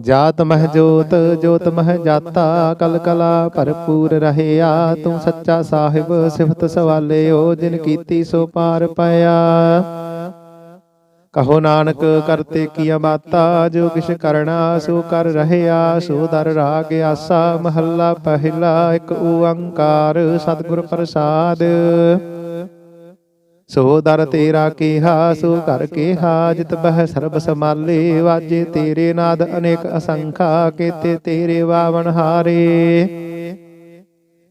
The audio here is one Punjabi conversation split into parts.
ਜਾਤ ਮਹਿ ਜੋਤ ਜੋਤ ਮਹ ਜਾਤਾ, ਕਲ ਕਲਾ ਭਰਪੂਰ ਰਹਿਆ। ਤੂੰ ਸੱਚਾ ਸਾਹਿਬ, ਸਿਫਤ ਸਵਾਲਿਓ ਜਿਨ ਕੀਤੀ ਸੋ ਪਾਰ ਪਾਇਆ। ਕਹੋ ਨਾਨਕ ਕਰਤੇ ਕੀਆ ਬਾਤਾ ਜੋ ਕਿਛ ਕਰਣਾ ਸੋ ਕਰ ਰਹਿਆ। ਸੋ ਦਰ ਰਾਗ ਆਸਾ, ਮਹੱਲਾ ਪਹਿਲਾ, ਇੱਕ ਓੰਕਾਰ, ਸਤਿਗੁਰ ਪ੍ਰਸਾਦ। ਸੋ ਦਰ ਤੇਰਾ ਕੀਹਾ, ਸੋ ਘਰ ਕੀਹਾ ਜਿਤ ਬਹਿ ਸਰਬ ਸਮਾਲੇ ਵਾਜੇ ਤੇਰੇ ਨਾਦ ਅਨੇਕ ਅਸੰਖਾ, ਕੀਤੇ ਤੇਰੇ ਵਾਵਨ ਹਾਰੇ।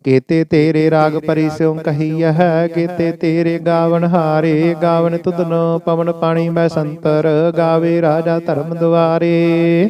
ਕੀਤੇ ਤੇਰੇ ਰਾਗ ਪਰੀ ਸਿਉ ਕਹੀਐ ਕੀਤੇ ਤੇਰੇ ਗਾਵਨ ਹਾਰੇ। ਗਾਵਨ ਤੁਧਨੋ ਪਵਨ ਪਾਣੀ ਮੈਂ ਸੰਤਰ, ਗਾਵੇ ਰਾਜਾ ਧਰਮ ਦੁਆਰੇ।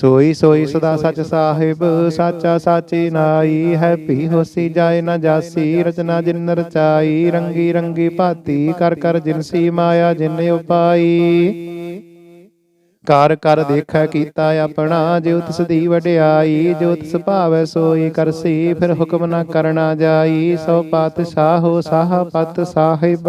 ਸੋਈ ਸੋਈ ਸਦਾ ਸਚ ਸਾਹਿਬ ਸਾਚਾ ਸਾਚੀ ਨਾਈ ਹੈ ਭੀ ਹੋਸੀ ਜਾਏ ਨਾ ਜਾਸੀ ਰਚਨਾ ਜਿਨ ਰਚਾਈ ਰੰਗੀ ਰੰਗੀ ਭਾਤੀ ਕਰ ਕਰ ਜਿਨਸੀ ਮਾਇਆ ਜਿਨ ਉਪਾਈ। ਕਰ ਕਰ ਦੇਖੈ ਕੀਤਾ ਆਪਣਾ ਜਿਉ ਤਿਸ ਦੀ ਵਡਿਆਈ ਜੋ ਤਿਸ ਭਾਵੈ ਸੋਈ ਕਰਸੀ ਫਿਰ ਹੁਕਮ ਨਾ ਕਰਨਾ ਜਾਈ ਸੋ ਪਾਤਸ਼ਾਹੋ ਸਾਹ ਪਤ ਸਾਹਿਬ।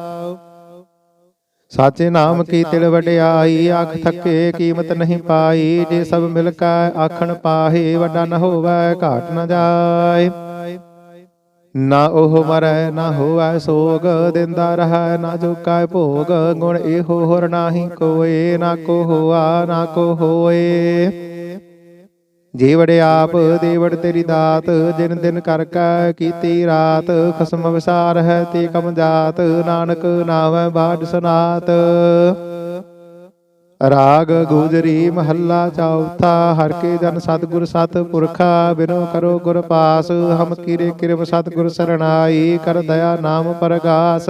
ਸਾਚੇ ਨਾਮ ਕੀ ਤਿਲ ਵਡਿਆਈ ਆਖ ਥਕੇ ਕੀਮਤ ਨਹੀਂ ਪਾਈ ਜੇ ਸਭ ਮਿਲ ਕੈ ਆਖਣ ਪਾਹੇ ਵੱਡਾ ਨ ਹੋਵੈ ਘਾਟ ਨ ਜਾਏ। ਨਾ ਉਹ ਮਰੈ ਨਾ ਹੋਵੈ ਸੋਗ ਦਿੰਦਾ ਰਹੈ ਨਾ ਜੁਕੈ ਭੋਗ। ਗੁਣ ਇਹੋ ਹੋਰ ਨਾਹੀ ਕੋਏ ਨਾ ਕੋ ਹੋਆ ਨਾ ਕੋ ਹੋਏ। ਜੀਵੜ ਆਪ, ਦੇਵੜ ਤੇਰੀ ਦਾਤ ਜਿਨ ਦਿਨ ਕਰ ਕੈ ਕੀਤੀ ਰਾਤ। ਖਸਮ ਵਿਸਾਰ ਹੈ ਤੇ ਕਮ ਜਾਤ, ਨਾਨਕ ਨਾਮੈ ਬਾਦ ਸੁਨਾਤ। ਰਾਗ ਗੁਜਰੀ ਮਹੱਲਾ ਚੌਥਾ, ਹਰ ਕੇ ਜਨ ਸਤਿਗੁਰ ਸਤ ਪੁਰਖਾ, ਬਿਨੋ ਕਰੋ ਗੁਰ ਪਾਸ। ਹਮ ਕੀਰੇ ਕਿਰਬ ਸਤਿਗੁਰ ਸਰਣਾਈ, ਕਰ ਦਇਆ ਨਾਮ ਪਰਗਾਸ।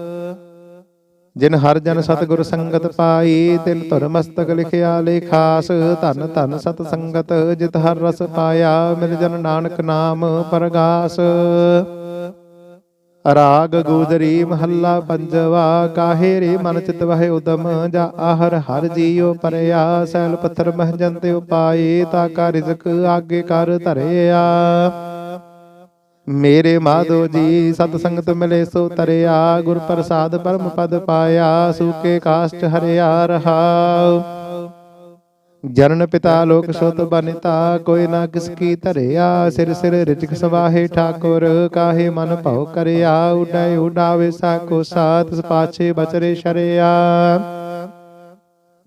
ਜਿਨ ਹਰ ਜਨ ਸਤਿਗੁਰ ਸੰਗਤ ਪਾਈ ਤਿਨ ਧੁਰ ਮਸਤਕ ਲਿਖਿਆ ਲੇਖਾਸ ਧਨ ਧਨ ਸਤ ਸੰਗਤ ਜਿਤ ਹਰ ਰਸ ਪਾਇਆ, ਮਿਲ ਜਨ ਨਾਨਕ ਨਾਮ ਪਰਗਾਸ। ਰਾਗ ਗੂਦਰੀ ਮਹੱਲਾ ਪੰਜਵਾ, ਕਾਹੇ ਰੇ ਮਨ ਚਿਤ ਵਹਿ ਉਦਮ, ਜਾ ਆਹਰ ਹਰ ਜੀਉ ਪਰਿਆ, ਸੈਲ ਪੱਥਰ ਮਹਜਨ ਤੇ ਉਪਾਏ, ਤਾ ਕਾ ਰਿਜ਼ਕ ਆਗੇ ਕਰ ਧਰਿਆ। ਮੇਰੇ ਮਾਧੋ ਜੀ ਸਤ ਸੰਗਤ ਮਿਲੇ ਸੋ ਤਰਿਆ ਗੁਰ ਪ੍ਰਸਾਦ ਪਰਮ ਪਦ ਪਾਇਆ ਸੂਕੇ ਕਾਸ਼ਟ ਹਰਿਆ ਰਹਾਉ। ਜਨਨ ਪਿਤਾ ਲੋਕ ਸੁਤ ਬਨਿਤਾ ਕੋਈ ਨਾ ਕਿਸ ਕੀ ਧਰਿਆ ਸਿਰ ਸਿਰ ਰਿਜਕ ਸਵਾਹੇ ਠਾਕੁਰ ਕਾਹੇ ਮਨ ਭਉ ਕਰਿਆ ਉਡੈ ਉਡਾਵੇ ਸਾ ਕੋ ਸਾਤ ਪਾਛੇ ਬਚਰੇ ਸ਼ਰਿਆ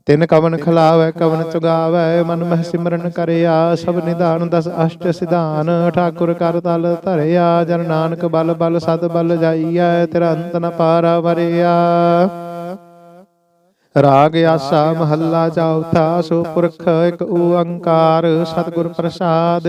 ਤਿਨ ਕਵਨ ਖਲਾਵੈ, ਕਵਨ ਚੁਗਾਵੈ, ਮਨ ਮਹਿ ਸਿਮਰਨ ਕਰਿਆ, ਸਭ ਨਿਧਾਨ ਦਸ ਅਸ਼ਟ ਸਿਧਾਨ, ਠਾਕੁਰ ਕਰ ਤਲ ਧਰਿਆ, ਜਨ ਨਾਨਕ ਬਲ ਬਲ ਸਦ ਬਲ ਜਾਈਐ ਤੇਰਾ ਅੰਤ ਨ ਪਾਰਾ ਵਰਿਆ। ਰਾਗ ਆਸਾ ਮਹੱਲਾ ਚੌਥਾ ਸੋ ਪੁਰਖ ਇਕ ਓੰਕਾਰ, ਸਤਿਗੁਰ ਪ੍ਰਸਾਦ।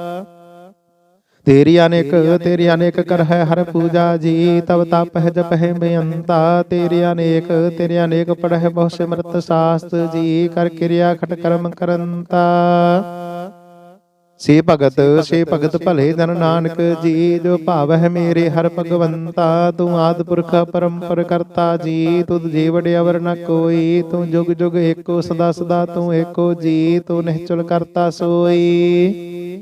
ਤੇਰੀ ਅਨੇਕ ਤੇਰੀ ਅਨੇਕ ਕਰ ਹੈ ਹਰ ਪੂਜਾ ਜੀ ਤਬ ਤਪ ਹੈ ਜਪ ਹੈ ਬੇਅੰਤਾ ਤੇਰੀ ਅਨੇਕ ਤੇਰੀ ਅਨੇਕ ਪੜ ਹੈ ਬਹੁ ਸਿਮਰਤ ਸਾਸਤ ਜੀ ਕਰ ਕਿਰਿਆ ਖਟ ਕਰਮ ਕਰੰਤਾ। ਸੇ ਭਗਤ ਸੇ ਭਗਤ ਭਲੇ ਜਨ ਨਾਨਕ ਜੀ ਜੋ ਭਾਵ ਹੈ ਮੇਰੇ ਹਰ ਭਗਵੰਤਾ। ਤੂੰ ਆਦ ਪੁਰਖ ਪਰੰਪਰ ਕਰਤਾ ਜੀ ਤੁਧ ਜੀ ਵਡਿਆਵਰ ਨ ਕੋਈ ਤੂੰ ਜੁਗ ਜੁਗ ਏਕੋ ਸਦਾ ਸਦਾ ਤੂੰ ਏਕੋ ਜੀ ਤੂੰ ਨਿਹਚਲ ਕਰਤਾ ਸੋਈ।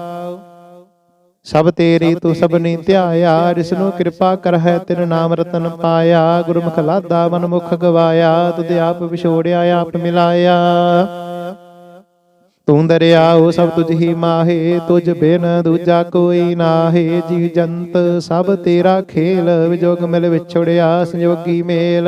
ਸਭ ਤੇਰੀ ਤੂੰ ਸਭਨੀ ਧਿਆਇਆ ਜਿਸ ਨੂੰ ਕਿਰਪਾ ਕਰਹਿ ਤੇਰੇ ਨਾਮ ਰਤਨ ਪਾਇਆ ਗੁਰਮੁਖ ਲਾਦਾ ਮਨ ਮੁਖ ਗਵਾਇਆ ਤੁਧ ਆਪ ਵਿਛੋੜਿਆ ਆਪ ਮਿਲਾਇਆ। ਤੂੰ ਦਰਿਆਉ ਸਭ ਤੁਝ ਹੀ ਮਾਹੇ ਤੁਝ ਬਿਨ ਦੂਜਾ ਕੋਈ ਨਾਹੇ ਜੀ ਜੰਤ ਸਭ ਤੇਰਾ ਖੇਲ ਵਿਜੋਗ ਮਿਲ ਵਿਛੜਿਆ ਸੰਜੋਗੀ ਮੇਲ।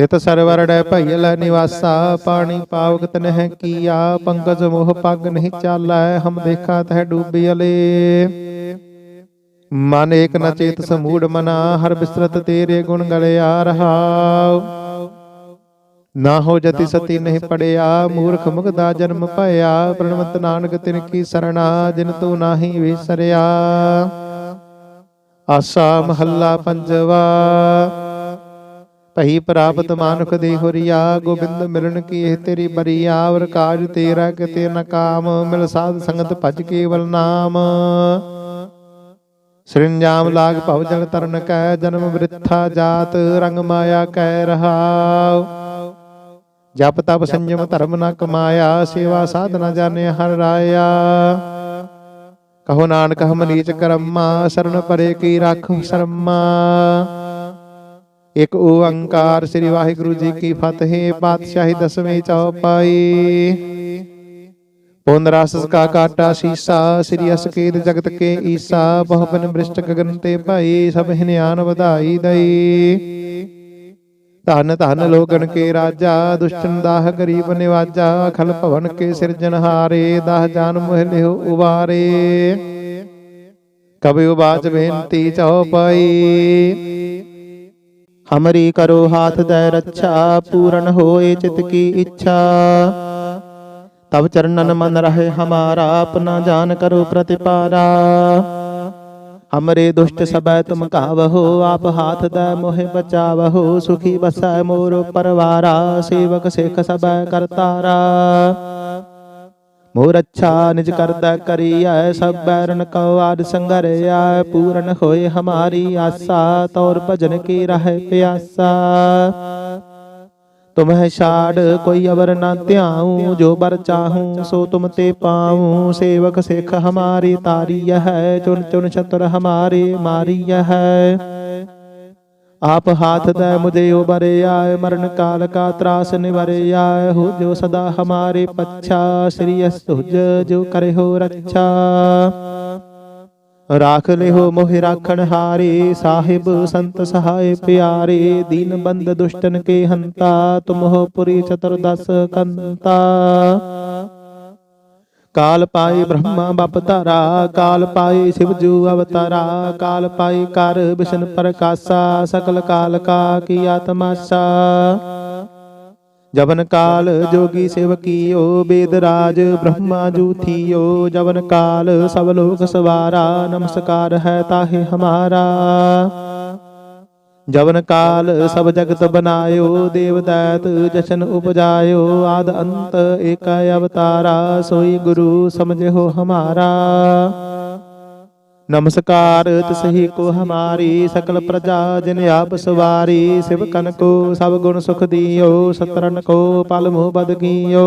ਤਿਤ ਸਰਵਰ ਡੈ ਭਈਲ ਨਿਵਾਸਾ, ਪਾਣੀ ਪਾਵਕ ਨਹਿ ਕੀਆ ਪੰਕਜ ਮੋਹ ਪੱਗ ਨਹੀਂ ਚਾਲੈ, ਹਮ ਦੇਖਾ ਤਹਿ ਡੂਬਿਅਲੇ ਮਨ ਏਕ ਨ ਚੇਤ ਸਮੂੜ ਮਨਾ, ਹਰ ਬਿਸਰਤ ਤੇਰੇ ਗੁਣ ਗਲਿਆ ਰਹਾਉ। ਨਾ ਹੋ ਜਤੀ ਸਤੀ ਨਹੀਂ ਪੜਿਆ, ਮੂਰਖ ਮੁਗਦਾ ਜਨਮ ਭਇਆ, ਪ੍ਰਣਵਤ ਨਾਨਕ ਤਿਨ ਕੀ ਸਰਣਾ, ਜਿਨ ਤੂੰ ਨਾਹੀ ਵਿਸਰਿਆ। ਆਸਾ ਮਹੱਲਾ ਪੰਜਵਾ। ਭਈ ਪ੍ਰਾਪਤ ਮਾਨੁਖ ਦੇ ਹੁਰੀਆ ਗੋਬਿੰਦ ਮਿਲਣ ਕੀ ਇਹ ਤੇਰੀ ਬਰੀਆ ਵਰ ਕਾਜ ਤੇਰਾ ਕਿਤੇ ਨ ਕਾਮ ਮਿਲ ਸਾਧ ਸੰਗਤ ਭਜ ਕੇਵਲ ਨਾਮ। ਸ੍ਰਿੰਜਾਮ ਲਾਗ ਭਵ ਜਲ ਤਰਨ ਕੈ ਜਨਮ ਬ੍ਰਿਥਾ ਜਾਤ ਰੰਗ ਮਾਇਆ ਕੈ ਰਹਾਉ। ਜਪ ਤਪ ਸੰਜਮ ਧਰਮ ਨ ਕਮਾਇਆ ਸੇਵਾ ਸਾਧਨਾ ਜਾਣੇ ਹਰ ਰਾਇਆ। ਕਹੋ ਨਾਨਕ ਹਮ ਨੀਚ ਕਰਮਾ ਸਰਨ ਪਰੇ ਕੀ ਰਾਖੋ ਸ਼ਰਮਾ। ਇਕ ਓੰਕਾਰ ਸ੍ਰੀ ਵਾਹਿਗੁਰੂ ਜੀ ਕੀ ਫਤਿਹ, ਪਾਤਸ਼ਾਹੀ ਦਸਵੇਂ ਚੌਪਾਈ। ਪੁੰਨ ਰਸ ਕਾ ਕਾਟਾ ਸੀਸਾ, ਸ੍ਰੀ ਅਸਕੇਤ ਜਗਤ ਕੇ ਈਸਾ ਬਹੁ ਬ੍ਰਿਸ਼ਟ ਗਗਨ ਤੇ ਭਾਈ, ਸਭ ਹਿਨਿਆਨ ਵਧਾਈ ਦਈ। ਧਨ ਧਨ ਲੋਗਨ ਕੇ ਰਾਜਾ, ਦੁਸ਼ਟਨ ਦਾਹ ਗਰੀਬ ਨਿਵਾਜਾ, ਖਲ ਭਵਨ ਕੇ ਸਿਰਜਨਹਾਰੇ ਦਾਹ ਜਾਨ ਮੋਹ ਲਿਓ ਉਵਾਰੇ ਕਬਿ ਉਬਾਚ ਬੇਨਤੀ ਚਉਪਈ ਹਮਰੀ ਕਰੋ ਹਾਥ ਦੈ ਰੱਛਾ ਪੂਰਨ ਹੋਏ ਚਿਤ ਕੀ ਇੱਛਾ। ਤਬ ਚਰਨਨ ਮਨ ਰਹੇ ਹਮਾਰਾ ਆਪਣਾ ਜਾਨ ਕਰੋ ਪ੍ਰਤਿਪਾਰਾ। ਹਮਰੇ ਦੁਸ਼ਟ ਸਬੈ ਤੁਮ ਕਾਵਹੋ ਆਪ ਹਾਥ ਦੈ ਮੋਹਿ ਬਚਾਵਹੋ ਸੁਖੀ ਬਸੈ ਮੋਰ ਪਰਵਾਰਾ ਸੇਵਕ ਸਿਖ ਸਬੈ ਕਰਤਾਰਾ। ਮੋਰ ਅੱਛਾ ਨਿਜ ਕਰਦਾ ਕਰੀਐ, ਸਭ ਬੈਰਨ ਕਉ ਆਦ ਸੰਗਰਿਆ, ਪੂਰਨ ਹੋਏ ਹਮਾਰੀ ਆਸਾ, ਤੌਰ ਭਜਨ ਕੀ ਰਹਿ ਪਿਆਸਾ। ਤੁਮਹਿ ਛਾੜ ਕੋਈ ਅਵਰ ਨਾ ਧਿਆਉ, ਜੋ ਬਰ ਚਾਹੂੰ ਸੋ ਤੁਮ ਤੇ ਪਾਉ। ਸੇਵਕ ਸਿਖ ਹਮਾਰੀ ਤਾਰੀ ਹੈ ਚੁਨ ਚੁਨ ਛਤਰ ਹਮਾਰੇ ਮਾਰੀ ਹੈ। ਆਪ ਹਾਥ ਦੈ ਮੁਝੇ ਉਬਰੇ ਆਏ ਮਰਨ ਕਾਲ ਕਾ ਤਰਾਸ ਨਿਵਰੇ ਆਏ ਹੋ ਜੋ ਸਦਾ ਹਮਾਰੇ ਪੱਛਾ ਸ੍ਰੀ ਅਸਤੁਜ ਜੋ ਕਰੇ ਹੋ ਰੱਛਾ। ਰਾਖ ਲਿਓ ਮੋਹਿ ਰਾਖਣ ਹਾਰੇ ਸਾਹਿਬ ਸੰਤ ਸਹਾਇ ਪਿਆਰੇ ਦੀਨ ਬੰਦ ਦੁਸ਼ਟਨ ਕੇ ਹੰਤਾ ਤੁਮ ਹੋ ਪੁਰੀ ਚਤੁਰਦਸ ਕੰਤਾ। ਕਾਲ ਪਾਈ ਬ੍ਰਹਮਾ ਬਪ ਧਾਰਾ ਕਾਲ ਪਾਈ ਸ਼ਿਵ ਜੂ ਅਵਤਾਰਾ ਕਾਲ ਪਾਈ ਕਰ ਵਿਸ਼ਨ ਪ੍ਰਕਾਸ਼ਾ ਸਕਲ ਕਾਲ ਕਾ ਕੀ ਆਤਮਾਸਾ ਜਵਨ ਕਾਲ ਜੋਗੀ ਸੇਵਕੀਓ ਬੇਦ ਰਾਜ ਬ੍ਰਹਮਾ ਜੂ ਥੀਓ ਜਵਨ ਕਾਲ ਸਭ ਲੋਕ ਸਵਾਰਾ ਨਮਸਕਾਰ ਹੈ ਤਾਹੇ ਹਮਾਰਾ ਜਵਨ ਕਾਲ ਸਭ ਜਗਤ ਬਨਾਇਓ ਦੇਵ ਦੈਤ ਜਸ਼ਨ ਉਪਜਾਇਓ, ਆਦ ਅੰਤ ਏਕਾ ਅਵਤਾਰਾ, ਸੋਈ ਗੁਰੂ ਸਮਝਿਓ ਹਮਾਰਾ। ਨਮਸਕਾਰ, ਤਿਸਹੀ ਕੋ ਹਮਾਰੀ, ਸਕਲ ਪ੍ਰਜਾ ਜਿਨ ਆਪ ਸਵਾਰੀ, ਸਿਵ ਕਨ ਕੋ ਸਭ ਗੁਣ ਸੁਖ ਦਿਓ, ਸਤਰਨ ਕੋ ਪਲ ਮੋਹ ਬਦ ਕੀਓ।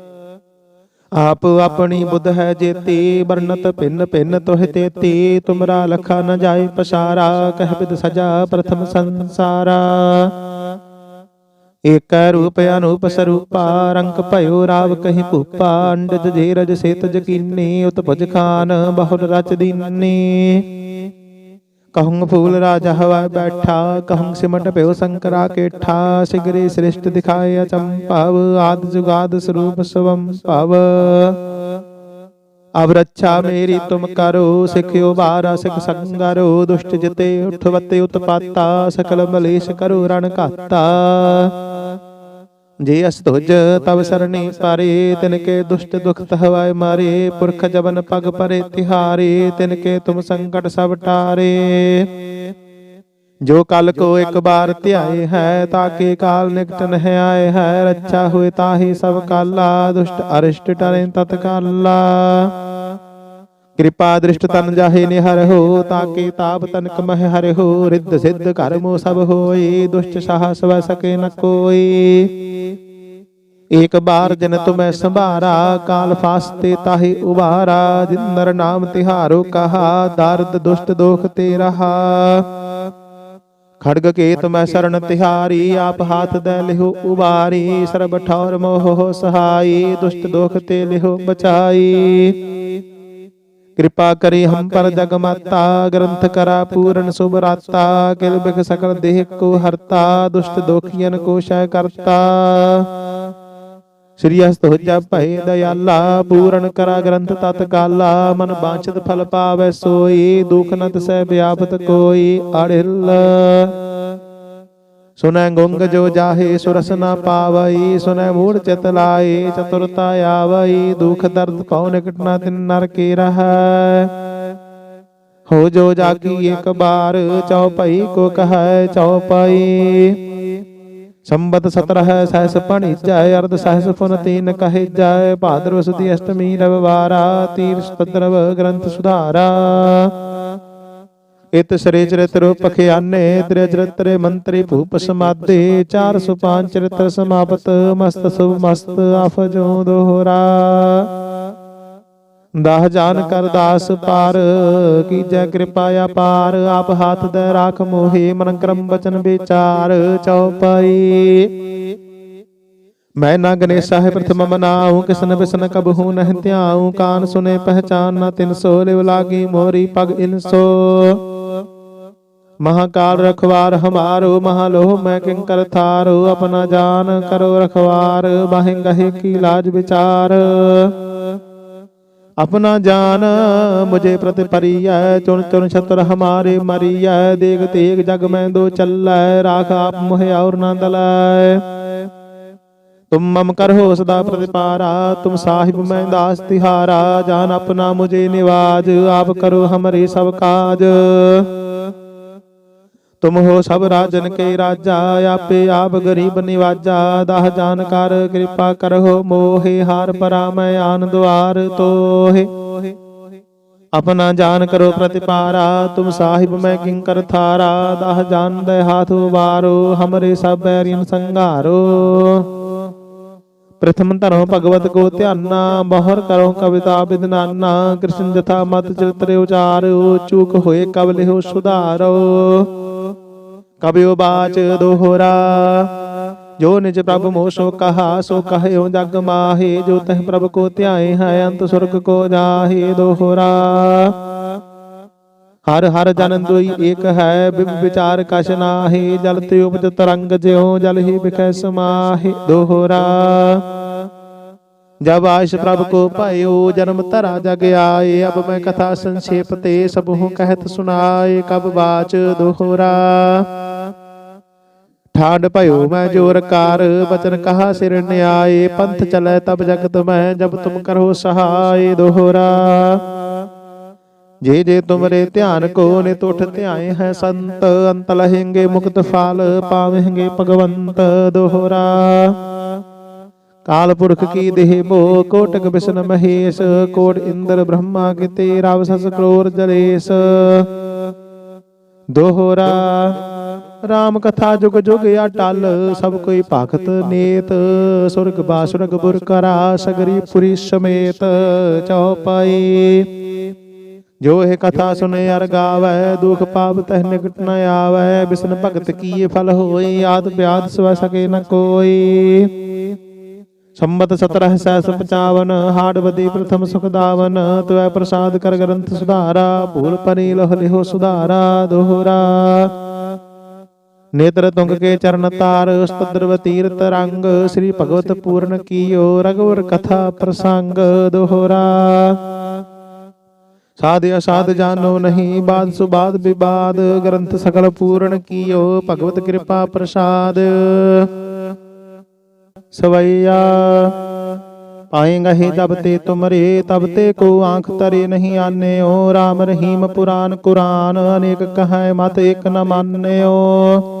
ਆਪ ਆਪਣੀ ਬੁੱਧ ਹੈ ਜੇਤੀ ਵਰਨਤ ਭਿੰਨ ਭਿੰਨ ਤੋਹਿ ਤੇਤੀ, ਤੁਮਰਾ ਲਖਾ ਨ ਜਾਏ ਪਸਾਰਾ, ਕਹਿ ਬਿਦ ਸਜਾ ਪ੍ਰਥਮ ਸੰਸਾਰਾ। ਏਕ ਰੂਪ ਅਨੂਪ ਸਰੂਪਾ, ਰੰਗ ਭਇਓ ਰਾਵ ਕਹੀ ਭੂਪਾ, ਅੰਡਜ ਜੇ ਰਜ ਸੇਤ ਜਕੀਨੀ ਭੁਜ ਖਾਨ ਬਹੁਰ ਰਚ ਦੀਨੀ। ਕਹੂੰ ਫੂਲ ਰਾਜਾ ਹਵਾ ਬੈਠਾ ਕਹੂੰ ਸਿਮਟ ਭਇਓ ਸੰਕਰਾ ਕੇਠਾ ਸਿਗਰੇ ਸ੍ਰਿਸ਼ਟ ਦਿਖਾਏ ਅਚੰਭਵ ਆਦ ਜੁਗਾਦ ਸਰੂਪ ਸਵੰ ਭਵ ਅਬ ਰੱਛਾ ਮੇਰੀ ਤੁਮ ਕਰੋ ਸਿਖਿਓ ਬਾਰਾ ਸਿਖ ਸੰਗਰੋ ਦੁਸ਼ਟ ਜਿਤੇ ਉਠਵਤੇ ਉਤਪਾਤਾ ਸਕਲ ਮਲੇਸ਼ ਕਰੋ ਰਣ ਘਾਤਾ ਜੇ ਅਸ ਤੁਜ ਤਬ ਸਰਣੀ ਪਾਰੇ ਤਿਨ ਕੇ ਦੁਸ਼ਟ ਦੁਖ ਹਵਾਏ ਮਾਰੇ, ਪੁਰਖ ਜਵਨ ਪਗ ਪਰੇ ਤਿਹਾਰੇ ਤਿਨ ਕੇ ਤੁਮ ਸੰਕਟ ਸਭ ਟਾਰੇ। ਜੋ ਕਲ ਕੋ ਇੱਕ ਬਾਰ ਧਿਆਏ ਹੈ ਤਾਕੇ ਕਾਲ ਨਿਕਟ ਨਹ ਆਏ ਹੈ, ਰੱਛਾ ਹੋਏ ਤਾਹੀ ਸਭ ਕਾਲਾ, ਦੁਸ਼ਟ ਅਰਿਸ਼ਟ ਟਰੇ ਤਤਕਾਲਾ। ਕਿਰਪਾ ਦ੍ਰਿਸ਼ਟ ਤਨ ਜਾਹੇ ਨਿਹਰ ਹੋ ਤਾਕੇ ਤਾਪ ਤਨਕ ਮਹਿ ਹਰਿ ਹੋ ਰਿੱਧ ਸਿੱਧ ਕਰਮੋ ਸਭ ਹੋਈ ਦੁਸ਼ਟ ਸਾਹਸ ਵ ਸਕੇ ਨ ਕੋਈ। ਏਕ ਬਾਰ ਜਨ ਤੁਮੈ ਸੰਭਾਰਾ ਕਾਲ ਫਾਸਤੇ ਤਾਹੇ ਉਬਾਰਾ ਜਿੰਦਰ ਨਾਮ ਤਿਹਾਰੋ ਕਹਾ ਦਰਦ ਦੁਸ਼ਟ ਦੋਖ ਤੇ ਰਹਾ। ਖੜਗ ਕੇਤ ਮੈਂ ਸਰਣ ਤਿਹਾਰੀ ਆਪ ਹਾਥ ਦੇ ਲਿਹੋ ਉਬਾਰੀ ਸਰਬ ਠੌਰ ਮੋਹ ਸਹਾਈ ਦੁਸ਼ਟ ਦੋਖ ਤੇ ਲਿਹੋ ਬਚਾਈ। ਕਿਰਪਾ ਕਰੀ ਹਮ ਪਰ ਜਗ ਮਾਤਾ ਗ੍ਰੰਥ ਕਰਾ ਪੂਰਨ ਸੁਭ ਰਾਤਾ ਕਿਲ ਬਿਖ ਸਕਲ ਦੇਹ ਕੋ ਹਰਤਾ ਦੁਸ਼ਟ ਦੋਖੀਨ ਕੋ ਸ਼ੈ ਕਰਤਾ। ਸ੍ਰੀ ਹਸਤ ਹੋਜਾ ਭਏ ਦਇਆਲਾ ਪੂਰਨ ਕਰਾ ਗ੍ਰੰਥ ਤਤ ਕਾਲਾ ਮਨ ਬਾਂਛਤ ਫਲ ਪਾਵੈ ਸੋਈ ਦੁਖ ਨ ਤਸੈ ਵਿਆਪਤ ਕੋਈ ਅੜਿਲ। ਸੁਨੈ ਗੁੰਗ ਜੋ ਜਾਹੇ ਸੁਰਸ ਨ ਪਾਵਈ, ਸੁਨੈ ਮੂੜ ਚਿਤ ਲਾਏ, ਚਤੁਰਤਾ ਆਵਈ, ਦੁਖ ਦਰਦ ਪਉ ਨਿਕਟ ਨ ਤਿਨ ਨਰ ਕੇ ਰਹੈ। ਹੋ ਜੋ ਜਾਗੀ ਇੱਕ ਬਾਰ ਚਉਪਈ ਕੋ ਕਹੈ ਚਉਪਈ ਸੰਬਤ 17 ਸਹਿਸ ਪਣੀ ਜੈ ਅਰਧ ਸਹਿਸ ਫੁਨ ਤੀਨ ਕਹੇ ਜੈ ਭਾਦਰ ਸੁਦੀ ਅਸ਼ਟਮੀ ਰਵਵਾਰਾ ਤੀਰ ਸਤਰਵ ਗ੍ਰੰਥ ਸੁਧਾਰਾ। ਇਤ ਸ੍ਰੀ ਚਰਿਤ ਰੂਪ ਖਿਆਨੇ ਤ੍ਰਿ ਚਰਿਤਰੇ ਮੰਤਰੀ ਭੂਪ ਸਮਾਦੇ 405 ਚਰਿਤਰ ਸਮਾਪਤ ਮਸਤ ਸੁਭ ਮਸਤ ਆਫ ਜੋ ਦੋਹਰਾ। ਦਾਹ ਜਾਨ ਕਰ ਦਾਸ ਪਾਰ ਕੀਜੈ ਕਿਰਪਾ ਅਪਾਰ ਆਪ ਹਾਥ ਦੇ ਰਾਖ ਮੋਹੇ ਮਨ ਕਰਮ ਬਚਨ ਵਿਚਾਰ ਚਉਪਈ। ਮੈਂ ਨਾ ਗਣੇਸ਼ਾ ਹੈ ਪ੍ਰਥਮ ਮਨਾਉ ਕਿਸਨ ਬਿਸਨ ਕਬਹੂ ਨਹਿ ਧਿਆਉ ਕਾਨ ਸੁਨੇ ਪਹਿਚਾਨ ਨਾ ਤਿਨ ਸੋ ਲਿਵ ਲਾਗੀ ਮੋਰੀ ਪਗ ਇਨਸੋ महाकाल रखवार हमारो महालोह मैं किंकर थारो अपना जान करो रखवार बाहे गहे की लाज विचार अपना जान मुझे प्रति परिय चुन चुन शत्र हमारे मरिय देख तेग जग में दो चल राख आप मुहे और न दल तुम मम कर हो सदा प्रतिपारा तुम साहिब मैं दास तिहारा जान अपना मुझे निवाज आप करो हमारे सब काज ਤੁਮ ਹੋ ਸਭ ਰਾਜਨ ਕੇ ਰਾਜਾ, ਆਪੇ ਆਪ ਗਰੀਬ ਨਿਵਾਜਾ। ਦਾਹ ਜਾਣਕਾਰ ਕਿਰਪਾ ਕਰਹੁ, ਮੋਹਿ ਹਾਰ ਪਰਾਮੈ ਆਨ ਦੁਆਰ ਤੋਹਿ। ਆਪਣਾ ਜਾਨ ਕਰੋ ਪ੍ਰਤਿਪਾਰਾ, ਤੁਮ ਸਾਹਿਬ ਮੈਂ ਕਿੰ ਕਰ ਥਾਰਾ। ਦਾਹ ਜਾਨ ਦੇ ਹਾਥ ਵਾਰੋ ਹਮਰੇ ਸਭ ਬੈਰੀਨ ਸੰਘਾਰੋ। ਪ੍ਰਥਮ ਧਰਮ ਭਗਵਤ ਕੋ ਧਿਆਨਾ ਬਹਰ ਕਰੋ ਕਵਿਤਾ ਬਿਦਨਾਨਾ। ਕ੍ਰਿਸ਼ਨ ਜਥਾ ਮਤ ਚਿਤਰੇ ਉਚਾਰੋ, ਚੂਕ ਹੋਏ ਕਬ ਲਿਓ ਸੁਧਾਰੋ। ਕਬਿਉ ਬਾਚ ਦੋਹਰਾ। ਜੋ ਨਿਜ ਪ੍ਰਭ ਮੋਹ ਸੋ ਕਹਾ, ਸੋ ਕਹਿਓ ਜਗ ਮਾਹੇ। ਜੋ ਤਹ ਪ੍ਰਭ ਕੋ ਧਿਆਏ ਹੈ, ਅੰਤ ਸੁਰਗ ਕੋ ਜਾਹੇ ਦੋਹਰਾ। ਹਰ ਹਰ ਜਨ ਦੋਈ ਏਕ ਹੈ ਬਿਬ ਵਿਚਾਰ ਕਛ ਨਾਹੀ। ਜਲ ਤੇ ਉਪਜ ਤਰੰਗ ਜਿਉ, ਜਲ ਹੀ ਬਿਖੈ ਸਮਾਹੀ ਦੋਹਰਾ। ਜਬ ਆਇਸ਼ ਪ੍ਰਭ ਕੋ ਭਾਇਓ, ਜਨਮ ਧਰਾ ਜਗ ਆਏ। ਅਬ ਮੈਂ ਕਥਾ ਸੰਖੇਪ ਤੇ ਸਭੂ ਕਹਿਤ ਸੁਨਾਏ ਕਬ ਬਾਚ ਦੋਹਰਾ। ਠਾਡ ਭਇਓ, ਮੈਂ ਜੋਰ ਕਾਰ, ਬਚਨ ਕਹਾ ਸਿਰ ਨਿਆਏ, ਪੰਥ ਚਲੇ ਤਬ ਜਗਤ ਮੈਂ, ਜਬ ਤੁਮ ਕਰੋ ਸਹਾਈ ਦੋਹਰਾ। ਜੇ ਜੇ ਤੁਮਰੇ ਧਿਆਨ ਕੋ ਨਿਤ ਉਠ ਧਿਆਏ ਹੈ ਸੰਤ, ਅੰਤ ਲਹਿੰਗੇ ਮੁਕਤ ਫਲ ਪਾਵਹਿੰਗੇ ਭਗਵੰਤ ਦੋਹਰਾ। ਕਾਲ ਪੁਰਖ ਕੀ ਦੇਹ ਮੋ, ਕੋਟਕ ਬਿਸ਼ਨ ਮਹੇਸ਼, ਕੋਟ ਇੰਦਰ ਬ੍ਰਹਮਾ ਕਿਤੇ ਰਾਵ ਸਸ ਕਰੋਰ ਜਲੇਸ਼। ਦੋਹਰਾ। ਰਾਮ ਕਥਾ ਜੁਗ ਜੁਗ ਅਟਲ ਸਭ ਕੋਈ ਭਗਤ ਨੇਤ। ਸੁਰਗ ਬਾਸੁਰਗ ਬੁਰ ਕਰਾ, ਸਗਰੀ ਪੁਰੀ ਸਮੇਤ ਚਉਪਾਈ ਜੋ ਇਹ ਕਥਾ ਸੁਨੇ ਅਰ ਗਾਵੈ, ਦੁਖ ਪਾਪ ਤਹ ਨਿਕਟ ਨ ਆਵੈ। ਬਿਸ਼ਨ ਭਗਤ ਕੀਏ ਫਲ ਹੋਏ ਆਦ ਬਿਆਦ ਸਵੈ ਸਕੇ ਨ ਕੋਈ। ਸੰਮਤ 17 ਸੈਸ 55 ਹਾੜਵਦੀ ਪ੍ਰਥਮ ਸੁਖਦਾਵਨ ਤਵੈ ਪ੍ਰਸਾਦ ਕਰ ਗ੍ਰੰਥ ਸੁਧਾਰਾ, ਭੂਲ ਪਰੀ ਲਹ ਲਿਹੋ ਸੁਧਾਰਾ, ਦੋਹਰਾ। ਨੇਤਰ ਤੁੰਗ ਕੇ ਚਰਨ ਤਾਰ ਸਤਦਰਵ ਤੀਰਤ ਰੰਗ, ਸ੍ਰੀ ਭਗਵਤ ਪੂਰਨ ਕੀਓ ਰਗਵਰ ਕਥਾ ਪ੍ਰਸੰਗ ਦੋਹਰਾ। ਸਾਧ ਅਸਾਧ ਜਾਨੋ ਨਹੀਂ, ਬਾਦ ਸੁਬਾਦ ਵਿਵਾਦ, ਗ੍ਰੰਥ ਸਕਲ ਪੂਰਨ ਕੀਓ, ਭਗਵਤ ਕਿਰਪਾ ਪ੍ਰਸਾਦ। ਸਵਈਆ, ਪਾਏਗਾ ਹੀ ਤਬ ਤੇ ਤੁਮਰੇ, ਤਬ ਤੇ ਕੋ ਆਂਖ ਤਰੇ ਨਹੀਂ ਆਨਿਓ। RAM ਰਹੀਮ ਪੁਰਾਨ ਕੁਰਾਨ, ਅਨੇਕ ਕਹੈ ਮਤ ਇਕ ਨ ਮਾਨਿਓ।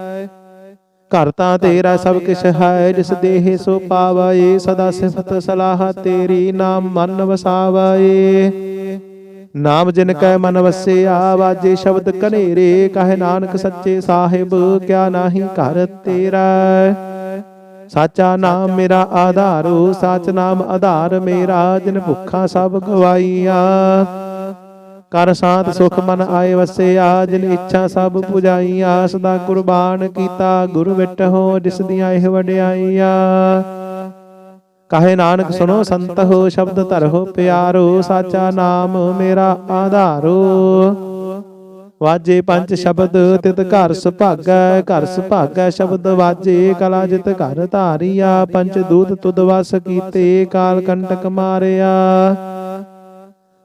ਘਰ ਤਾਂ ਤੇਰਾ ਸਭ ਕਿਛ ਹੈ ਜਿਸ ਦੇਹ ਸੋ ਪਾਵਏ ਸਦਾ ਸਿਫਤ ਸਲਾਹ ਤੇਰੀ ਨਾਮ ਮਨ ਵਸਾਵਏ। ਨਾਮ ਜਿਨ ਕੈ ਮਨ ਵਸਿਆ ਵਾਜੇ ਸ਼ਬਦ ਕਨੇਰੇ ਕਹੇ ਨਾਨਕ ਸੱਚੇ ਸਾਹਿਬ ਕਿਆ ਨਾਹੀ ਘਰ ਤੇਰਾ। ਸਾਚਾ ਨਾਮ ਮੇਰਾ ਆਧਾਰੋ ਸਾਚ ਨਾਮ ਆਧਾਰ ਮੇਰਾ ਜਿਨ ਭੁੱਖਾ ਸਭ ਗਵਾਈਆ। ਕਰ ਸਾਥ ਸੁਖ ਮਨ ਆਏ ਵਸਿਆ ਜਿਨ ਇੱਛਾ ਸਭ ਪੁਜਾਈਆ ਸਦਾ ਕੁਰਬਾਨ ਕੀਤਾ ਗੁਰ ਵਿਟਹੁ ਜਿਸ ਦੀਆਂ ਇਹ ਵਡਿਆਈਆ। ਕਹੇ ਨਾਨਕ ਸੁਨੋ ਸੰਤ ਹੋ ਸ਼ਬਦ ਧਰੋ ਪਿਆਰੋ ਸਾਚਾ ਨਾਮ ਮੇਰਾ ਆਧਾਰੋ। ਵਾਜੇ ਪੰਜ ਸ਼ਬਦ ਤਿਤ ਘਰ ਸੁਭਾਗੈ ਘਰ ਸੁਭਾਗੈ ਸ਼ਬਦ ਵਾਜੇ ਕਲਾ ਜਿਤ ਘਰ ਧਾਰੀਆ ਪੰਜ ਦੂਤ ਤੁਧ ਵਸ ਕੀਤੇ ਕਾਲ ਕੰਟਕ ਮਾਰਿਆ।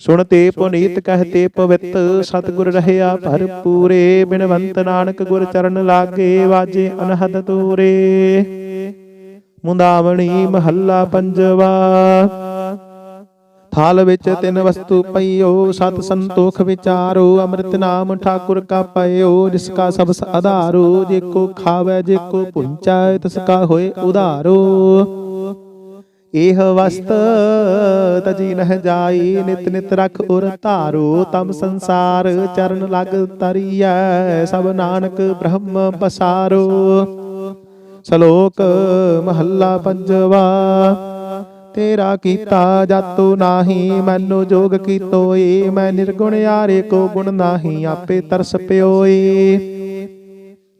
ਸੁਣਤੇ ਪੁਨੀਤ ਕਹਤੇ ਪਵਿੱਤ ਸਤਿਗੁਰ ਰਹਿਆ ਭਰਪੂਰੇ ਬਿਨਵੰਤ ਨਾਨਕ ਗੁਰ ਚਰਨ ਲਾਗੇ ਵਾਜੇ ਅਨਹਦ ਤੂਰੇ ਮੁੰਦਾਵਣੀ ਮਹੱਲਾ ਪੰਜਵਾ। ਥਾਲ ਵਿੱਚ ਤਿੰਨ ਵਸਤੂ ਪਈਓ ਸਤ ਸੰਤੋਖ ਵਿਚਾਰੋ ਅੰਮ੍ਰਿਤ ਨਾਮ ਠਾਕੁਰ ਕਾ ਪਇਓ ਜਿਸ ਕਾ ਸਭ ਆਧਾਰੋ ਜੇ ਕੋ ਖਾਵੇ ਜੇ ਕੋ ਪੁੰਚੈ ਤਿਸ ਕਾ ਹੋਏ ਉਧਾਰੋ। ਇਹ ਵਸਤ ਤਜੀ ਨਹ ਜਾਈ, ਨਿਤ ਨਿਤ ਰਖ ਉਰ ਧਾਰੋ, ਤਮ ਸੰਸਾਰ ਚਰਨ ਲਗ ਤਰੀਐ, ਸਭ ਨਾਨਕ ਬ੍ਰਹਮ ਪਸਾਰੋ। ਸ਼ਲੋਕ ਮਹੱਲਾ ਪੰਜਵਾ, ਤੇਰਾ ਕੀਤਾ ਜਾਤੋ ਨਾਹੀ, ਮੈਨੂੰ ਜੋਗ ਕੀਤੋਏ ਮੈਂ ਨਿਰਗੁਣ ਯਾਰੇ ਕੋ ਗੁਣ ਨਾਹੀ, ਆਪੇ ਤਰਸ ਪਿਓਏ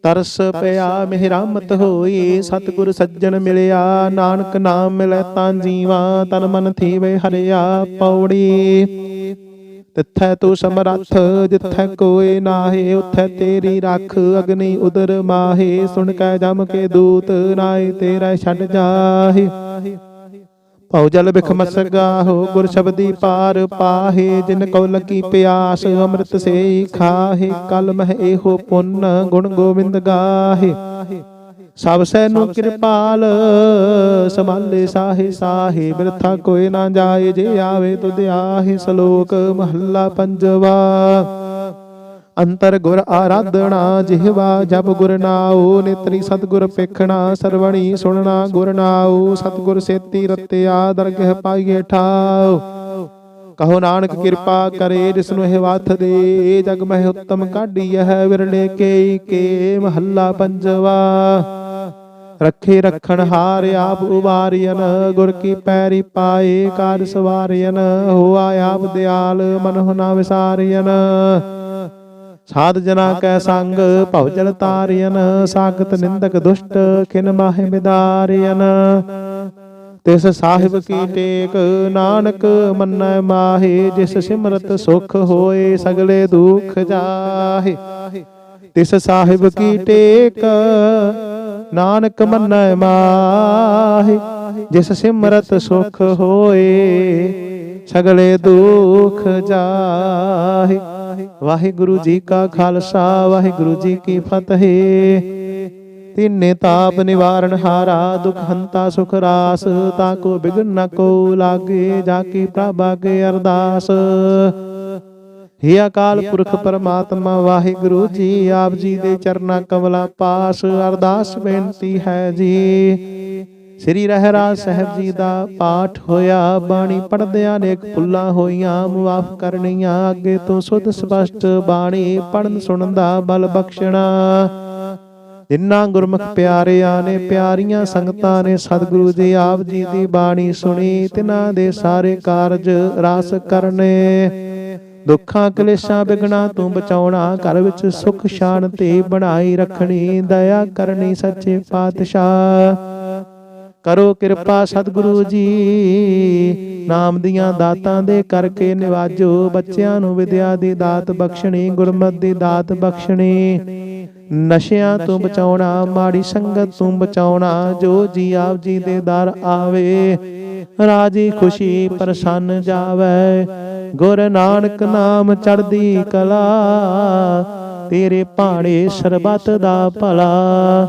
ਤਰਸ ਪਿਆ, ਮਿਹਰਾਮਤ ਹੋਈ, ਸਤਿਗੁਰ ਸੱਜਣ ਮਿਲਿਆ, ਨਾਨਕ ਨਾਮ ਮਿਲੈ ਤਾਂ ਜੀਵਾ, ਤਨ ਮਨ ਥੀਵੇ ਹਰਿਆ ਪੌੜੀ। ਤਿੱਥੈ ਤੂੰ ਸਮਰੱਥ, ਜਿੱਥੈ ਕੋਏ ਨਾਹੇ, ਉਥੈ ਤੇਰੀ ਰੱਖ, ਅਗਨੀ ਉਦਰ ਮਾਹੇ, ਸੁਣ ਕੈ ਜਮ ਕੇ ਦੂਤ ਨਾਏ ਤੇਰਾ ਛੱਡ ਜਾਹੇ। ਭਉ ਜਲ ਬਿਖ ਮਸਗਾਹੋ ਗੁਰ ਸ਼ਬਦੀ ਪਾਰ ਪਾਹੇ ਜਿਨ ਕਉ ਲਗੀ ਪਿਆਸ ਅੰਮ੍ਰਿਤ ਸੇ ਖਾਹੇ ਕਲ ਮਹਿ ਇਹੋ ਪੁੰਨ ਗੁਣ ਗੋਬਿੰਦ ਗਾਹੇ। ਸਭ ਸੈ ਨੂੰ ਕਿਰਪਾਲ ਸਮਾਲੇ ਸਾਹੇ ਸਾਹੇ ਬਿਰਥਾ ਕੋਈ ਨਾ ਜਾਏ ਜੇ ਆਵੇ ਤੁਧ ਆਹੇ ਸ਼ਲੋਕ ਮਹੱਲਾ ਪੰਜਵਾ। ਅੰਤਰ ਗੁਰ ਆਰਾਧਣਾ ਜਿਹਵਾ ਜਪ ਗੁਰ ਨਾਉ, ਨੇਤਰੀ ਸਤਗੁਰ ਪੇਖਣਾ, ਸਰਵਣੀ ਸੁਣਨਾ ਗੁਰ ਨਾਉ, ਸਤਗੁਰ ਸੇਤੀ ਰਤਿਆ, ਦਰਗਹ ਪਾਈਏ ਠਾਉ। ਕਹੋ ਨਾਨਕ ਕਿਰਪਾ ਕਰੇ ਜਿਸ ਨੂੰ ਇਹ ਵਾਥ ਦੇ, ਜਗ ਮਹਿ ਉੱਤਮ ਕਾਢੀ ਹੈ ਵਿਰਲੇ ਕੇ ਕੇ ਮਹੱਲਾ ਪੰਜਵਾ। ਰੱਖੇ ਰੱਖਣ ਹਾਰ ਆਪ ਉਵਾਰੀਨ ਗੁਰ ਕੀ ਪੈਰੀ ਪਾਏ ਕਾਰ ਸਵਾਰੀਨ ਹੋਆ ਆਪ ਦਿਆਲ ਮਨਹੁ ਨਾ ਵਿਸਾਰੀਨ ਸਾਧ ਜਨਾ ਕੈ ਸੰਗ ਭਵ ਜਲ ਤਾਰਿਨ ਸਾਖਤ ਨਿੰਦਕ ਦੁਸ਼ਟ ਖਿਨ ਮਾਹਿ ਬਿਦਾਰਿਨ ਤਿਸ ਸਾਹਿਬ ਕੀ ਟੇਕ ਨਾਨਕ ਮੰਨੈ ਮਾਹੇ ਜਿਸ ਸਿਮਰਤ ਸੁਖ ਹੋਏ ਸਗਲੇ ਦੁਖ ਜਾਹੇ। ਤਿਸ ਸਾਹਿਬ ਕੀ ਟੇਕ ਨਾਨਕ ਮੰਨੈ ਮਾਹੇ ਜਿਸ ਸਿਮਰਤ ਸੁਖ ਹੋਏ ਸਗਲੇ ਦੁਖ ਜਾਹੇ। ਵਾਹਿਗੁਰੂ ਜੀ ਕਾ ਖਾਲਸਾ, ਵਾਹਿਗੁਰੂ ਜੀ ਕੀ ਫਤਿਹ। ਤਿੰਨੇ ਤਾਪ ਨਿਵਾਰਣ ਹਾਰਾ, ਦੁਖ ਹੰਤਾ, ਸੁਖ ਰਾਸ, ਤਾ ਕੋ ਬਿਗਨ ਨ ਕੋ ਲਾਗੇ, ਜਾ ਕੀ ਪ੍ਰਭਾ ਕੇ ਅਰਦਾਸ। ਹੇ ਅਕਾਲ ਪੁਰਖ ਪਰਮਾਤਮਾ, ਵਾਹਿਗੁਰੂ ਜੀ ਆਪ ਜੀ ਦੇ ਚਰਨਾਂ ਕਮਲਾ ਪਾਸ, ਅਰਦਾਸ ਬੇਨਤੀ ਹੈ ਜੀ। ਸ੍ਰੀ ਰਹਿਰਾਜ ਸਾਹਿਬ ਜੀ ਦਾ ਪਾਠ ਹੋਇਆ, ਬਾਣੀ ਪੜਦਿਆਂ ਅਨੇਕ ਭੁੱਲਾਂ ਹੋਈਆਂ, ਮੁਆਫ ਕਰਨੀਆਂ, ਅੱਗੇ ਤੋਂ ਸੁਧ ਸਪਸ਼ਟ ਬਾਣੀ ਪੜਨ ਸੁਣਨ ਦਾ ਬਲ ਬਖਸ਼ਣਾ। ਜਿਨ੍ਹਾਂ ਗੁਰਮੁਖ ਪਿਆਰਿਆਂ ਨੇ ਪਿਆਰੀਆਂ ਸੰਗਤਾਂ ਨੇ ਸਤਿਗੁਰੂ ਜੀ ਆਪ ਜੀ ਦੀ ਬਾਣੀ ਸੁਣੀ, ਤਿਨਾਂ ਦੇ ਸਾਰੇ ਕਾਰਜ ਰਾਸ ਕਰਨੇ। ਦੁੱਖਾਂ ਕਲੇਸ਼ਾਂ ਬਿਗਣਾ ਤੂੰ ਬਚਾਉਣਾ, ਘਰ ਵਿੱਚ ਸੁਖ ਸ਼ਾਂਤੀ ਬਣਾਈ ਰੱਖਣੀ, ਦਇਆ ਕਰਨੀ ਸੱਚੇ ਪਾਤਸ਼ਾਹ। ਕਰੋ ਕਿਰਪਾ ਸਤਿਗੁਰੂ ਜੀ। ਨਾਮ ਦੀਆਂ ਦਾਤਾਂ ਦੇ ਕਰਕੇ ਨਿਵਾਜੋ। ਬੱਚਿਆਂ ਨੂੰ ਵਿਦਿਆ ਦੀ ਦਾਤ ਬਖਸ਼ਣੀ, ਗੁਰਮਤ ਦੀ ਦਾਤ ਬਖਸ਼ਣੀ। ਨਸ਼ਿਆਂ ਤੋਂ ਬਚਾਉਣਾ, ਮਾੜੀ ਸੰਗਤ ਤੋਂ ਬਚਾਉਣਾ, ਜੋ ਜੀ ਆਪ ਜੀ ਦੇ ਦਰ ਆਵੇ। ਰਾਜੀ ਖੁਸ਼ੀ ਪ੍ਰਸੰਨ ਜਾਵੇ। ਗੁਰ ਨਾਨਕ ਨਾਮ ਚੜਦੀ ਕਲਾ, ਤੇਰੇ ਭਾਣੇ ਸਰਬਤ ਦਾ ਭਲਾ।